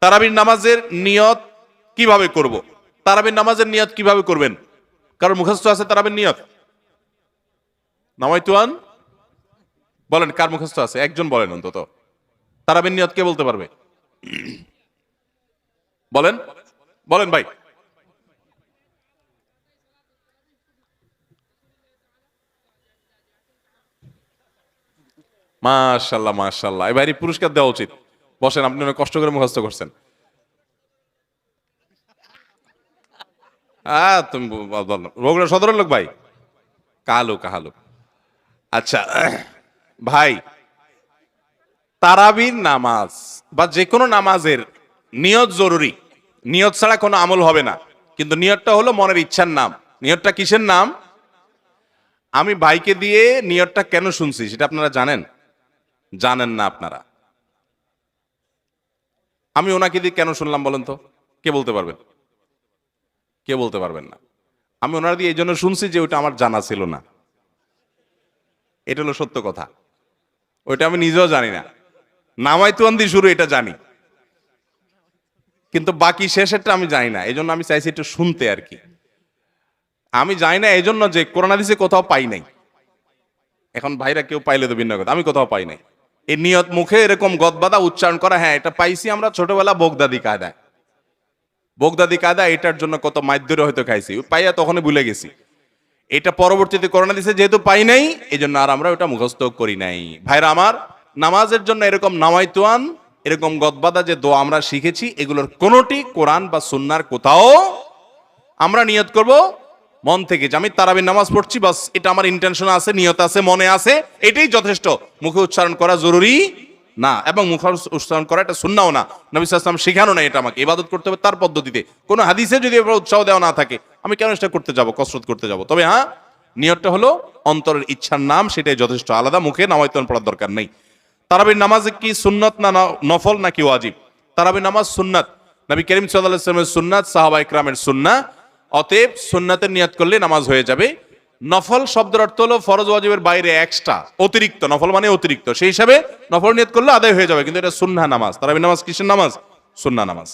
তারাবির নামাজের নিয়ত কীভাবে করব? তারাবির নামাজের নিয়ত কীভাবে করবেন? কারণ মুখস্থ আছে তারাবির নিয়ত? নামাইতুয়ান বলেন, কার মুখস্থ আছে? একজন বলেন অন্তত। তারাবির নিয়ত কে বলতে পারবে? বলেন বলেন ভাই। মাশাল্লাহ মাশাল্লাহ। এবারই পুরস্কার দেওয়া উচিত। বসেন, আপনি অনেক কষ্ট করে মুখস্থ করছেন। রোগরা সদরের লোক ভাই? কালো কাহালো আচ্ছা ভাই, তারাবির নামাজ বা যে কোনো নামাজের নিয়ত জরুরি। নিয়ত ছাড়া কোনো আমল হবে না। কিন্তু নিয়তটা হলো মনের ইচ্ছার নাম। নিয়তটা কিসের নাম? আমি ভাইকে দিয়ে নিয়তটা কেন শুনছি, সেটা আপনারা জানেন? জানেন না আপনারা। আমি ওনাকে দিয়ে কেন শুনলাম বলেন তো? কে বলতে পারবেন? কে বলতে পারবেন না? আমি ওনার দিয়ে এই জন্য শুনছি যে ওইটা আমার জানা ছিল না। এটা হলো সত্য কথা। ওইটা আমি নিজেও জানি না। নামাই তুয়ান দিয়ে শুরু, এটা জানি। কিন্তু বাকি শেষেরটা আমি জানি না। এই জন্য আমি চাইছি একটু শুনতে আর কি। আমি জানি না এই জন্য যে করোনা দিছে কোথাও পাই নাই। এখন ভাইরা কেউ পাইলে তো ভিন্ন কথা। আমি কোথাও পাই নাই। এই নিয়ত মুখে এরকম গদবাদা উচ্চারণ করা হ্যাঁ এটা পাইছি আমরা ছোটবেলা বোগদাদি কায়দায়। বোগদাদি কায়দা, এটার জন্য কত মাইদ্যরে হয়তো খাইছি। পাইয়া তখনই ভুলে গেছি। এটা পরবর্তীতে করোনা দিছে, যেহেতু পাই নাই এই জন্য আর আমরা ওটা মুখস্থ করি নাই। ভাইরা আমার, নামাজের জন্য এরকম নামাইতুয়ান, এরকম গদবাদা যে দোয়া আমরা শিখেছি, এগুলোর কোনোটি কোরআন বা সুন্নার কোথাও আমরা নিয়ত করব মন থেকে যে আমি তারাবির নামাজ পড়ছি, বাস এটা আমার ইন্টেনশন আছে, নিয়ত আছে, মনে আছে, এটাই যথেষ্ট। মুখে উচ্চারণ করা জরুরি না, এবং মুখ উচ্চারণ করা এটা শুননাও না। নবী সাল্লাম শেখানো না এটা আমাকে, ইবাদত করতে হবে তার পদ্ধতিতে। কোনো হাদিসে যদি উৎসাহ দেওয়া না থাকে, আমি কেন সেটা করতে যাব, কসরত করতে যাব? তবে হ্যাঁ নিয়তটা হলো অন্তরের ইচ্ছার নাম, সেটাই যথেষ্ট। আলাদা মুখে নামায়তন পড়ার দরকার নেই। তারাবির নামাজ কি সুন্নত না ন- নফল নাকি ওয়াজিব? তারাবির নামাজ সুন্নাত। নবী করিম সাল্লাহ ইসলামের সুন্নাত সাহাবা ইকরামের সুন্না অতএব সুন্নাতের নিয়াত করলে নামাজ হয়ে যাবে। নফল শব্দের অর্থ হলো ফরজ ওয়াজিবের বাইরে এক্সট্রা অতিরিক্ত। নফল মানে অতিরিক্ত। সেই হিসাবে নফল নিয়ত করলে আদায় হয়ে যাবে, কিন্তু এটা সুন্না নামাজ। তারাবি নামাজ কিসের নামাজ? সুন্না নামাজ।